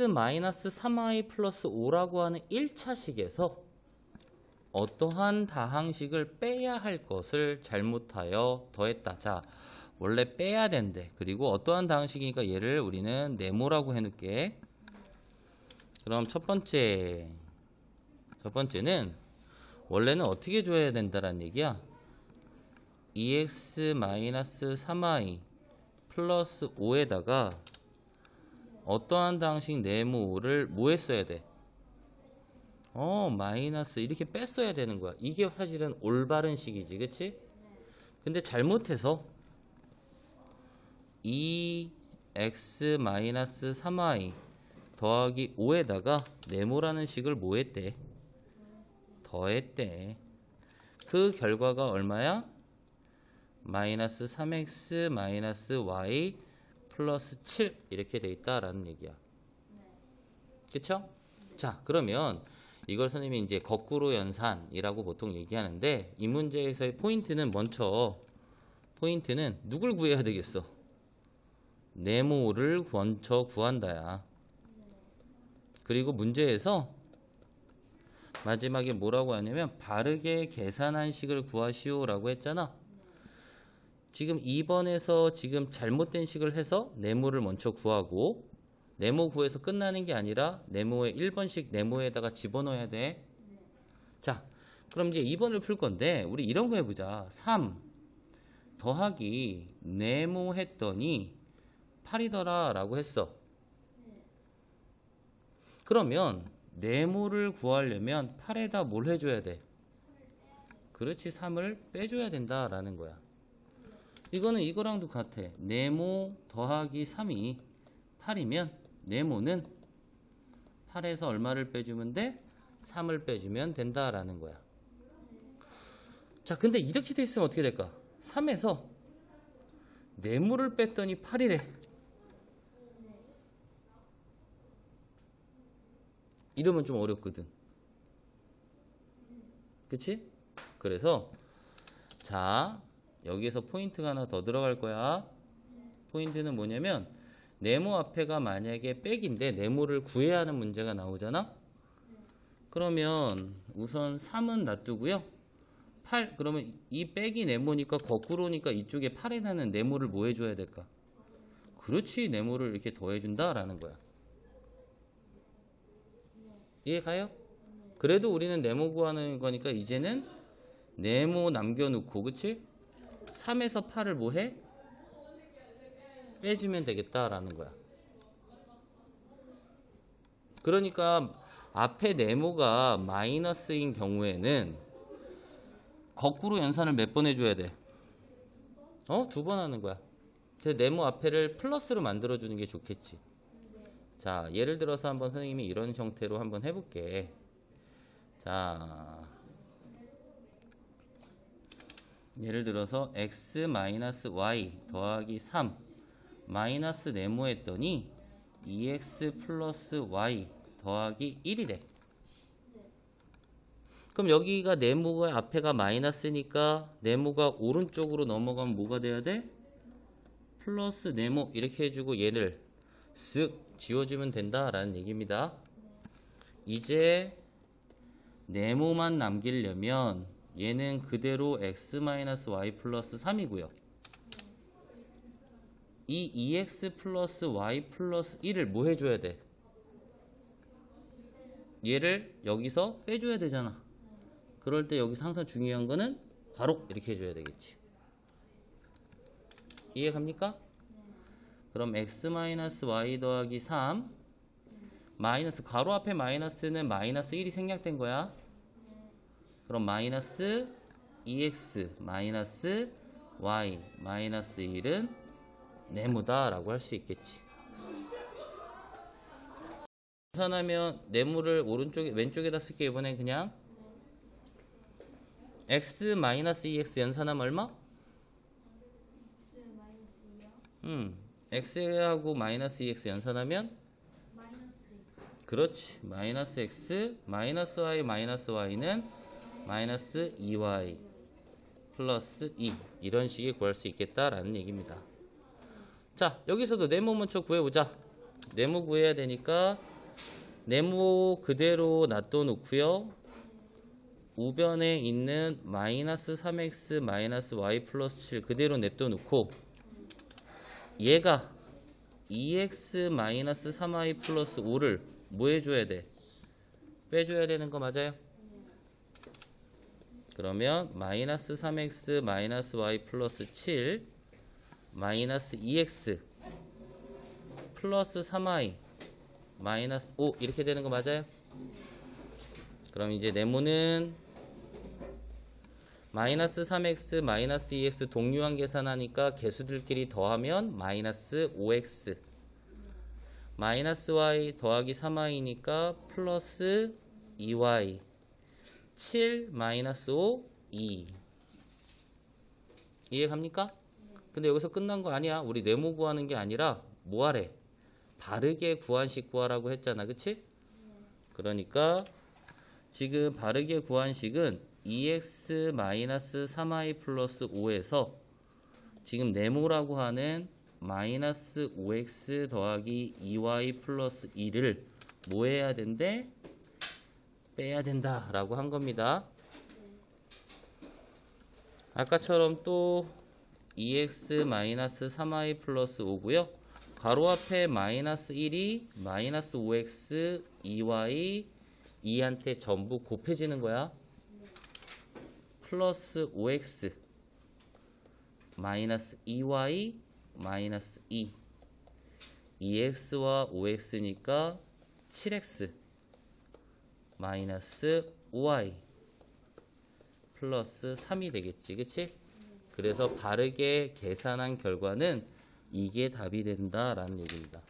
x-3i 플러스 5라고 하는 1차식에서 어떠한 다항식을 빼야 할 것을 잘못하여 더했다. 자, 원래 빼야 된대. 그리고 어떠한 다항식이니까 얘를 우리는 네모라고 해놓을게. 그럼 첫 번째, 첫 번째는 원래는 어떻게 줘야 된다라는 얘기야? 2x-3i 플러스 5에다가 어떠한 당식 네모를 뭐 했어야 돼? 어, 마이너스 이렇게 뺐어야 되는 거야. 이게 사실은 올바른 식이지, 그치? 근데 잘못해서 2x-3i 더하기 5에다가 네모라는 식을 뭐 했대? 더했대. 그 결과가 얼마야? 마이너스 3x 마이너스 y 플러스 7 이렇게 돼 있다라는 얘기야. 그쵸? 자, 그러면 이걸 선생님이 이제 거꾸로 연산이라고 보통 얘기하는데 이 문제에서의 포인트는 먼저 포인트는 누굴 구해야 되겠어? 네모를 먼저 구한다야. 그리고 문제에서 마지막에 뭐라고 하냐면 바르게 계산한 식을 구하시오라고 했잖아. 지금 2번에서 지금 잘못된 식을 해서 네모를 먼저 구하고 네모 구해서 끝나는 게 아니라 네모에 1번씩 네모에다가 집어넣어야 돼. 자, 그럼 이제 2번을 풀 건데 우리 이런 거 해보자. 3 더하기 네모 했더니 8이더라 라고 했어. 그러면 네모를 구하려면 8에다 뭘 해줘야 돼? 그렇지 3을 빼줘야 된다라는 거야. 이거는 이거랑도 같아. 네모 더하기 3이 8이면 네모는 8에서 얼마를 빼주면 돼? 3을 빼주면 된다라는 거야. 자, 근데 이렇게 돼 있으면 어떻게 될까? 3에서 네모를 뺐더니 8이래. 이러면 좀 어렵거든. 그치? 그래서 자, 여기에서 포인트가 하나 더 들어갈 거야. 포인트는 뭐냐면 네모 앞에가 만약에 백인데 네모를 구해야 하는 문제가 나오잖아. 그러면 우선 3은 놔두고요. 8 그러면 이 백이 네모니까 거꾸로니까 이쪽에 8에다는 네모를 뭐 해줘야 될까? 그렇지 네모를 이렇게 더해준다라는 거야. 이해 가요? 그래도 우리는 네모 구하는 거니까 이제는 네모 남겨놓고 그치? 3에서 8을 뭐 해? 빼주면 되겠다라는 거야. 그러니까 앞에 네모가 마이너스인 경우에는 거꾸로 연산을 몇 번 해줘야 돼? 어? 두 번 하는 거야. 그래서 네모 앞에를 플러스로 만들어주는 게 좋겠지. 자, 예를 들어서 한번 선생님이 이런 형태로 한번 해볼게. 자, 예를 들어서 x-y 더하기 3 마이너스 네모 했더니 2x 플러스 y 더하기 1이래. 그럼 여기가 네모가 앞에가 마이너스니까 네모가 오른쪽으로 넘어가면 뭐가 돼야 돼? 플러스 네모 이렇게 해주고 얘를 쓱 지워주면 된다라는 얘기입니다. 이제 네모만 남기려면 얘는 그대로 x-y 플러스 3이고요. 이 2x 플러스 y 플러스 1을 뭐 해줘야 돼? 얘를 여기서 빼줘야 되잖아. 그럴 때 여기서 항상 중요한 거는 괄호 이렇게 해줘야 되겠지. 이해 갑니까? 그럼 x-y 더하기 3 마이너스 괄호 앞에 마이너스는 마이너스 1이 생략된 거야. 그럼 마이너스 2x 마이너스 y 마이너스 1은 네모다 라고 할 수 있겠지. 계산하면 네모를 오른쪽에 왼쪽에다 쓸게 이번엔 그냥 x 마이너스 2x 연산하면 얼마? x 마이너스 2요? 음, x하고 마이너스 2x 연산하면 마이너스 2 그렇지 마이너스 x 마이너스 y 마이너스 y는 마이너스 2y 플러스 2 이런 식의 구할 수 있겠다라는 얘기입니다. 자 여기서도 네모 먼저 구해보자. 네모 구해야 되니까 네모 그대로 놔둬 놓고요. 우변에 있는 마이너스 3x 마이너스 y 플러스 7 그대로 냅둬 놓고 얘가 2x 마이너스 3y 플러스 5를 뭐 해줘야 돼? 빼줘야 되는 거 맞아요? 그러면 마이너스 3x 마이너스 y 플러스 7 마이너스 2x 플러스 3y 마이너스 5 이렇게 되는 거 맞아요? 그럼 이제 네모는 마이너스 3x 마이너스 2x 동류한 계산하니까 개수들끼리 더하면 마이너스 5x 마이너스 y 더하기 3y니까 플러스 2y 7 마이너스 5 2 이해갑니까? 근데 여기서 끝난 거 아니야 우리 네모 구하는 게 아니라 뭐 하래 바르게 구한식 구하라고 했잖아 그치? 그러니까 지금 바르게 구한식은 2x 마이너스 3y 플러스 5에서 지금 네모라고 하는 마이너스 5x 더하기 2y 플러스 2를 뭐 해야 된대? 빼야 된다라고 한 겁니다. 아까처럼 또 2x 마이너스 3y 플러스 5고요. 가로 앞에 마이너스 1이 마이너스 5x 2y 2한테 전부 곱해지는 거야. 플러스 5x 마이너스 2y 마이너스 2 2x와 5x니까 7x 마이너스 5y 플러스 3이 되겠지 그치? 그래서 바르게 계산한 결과는 이게 답이 된다라는 얘기입니다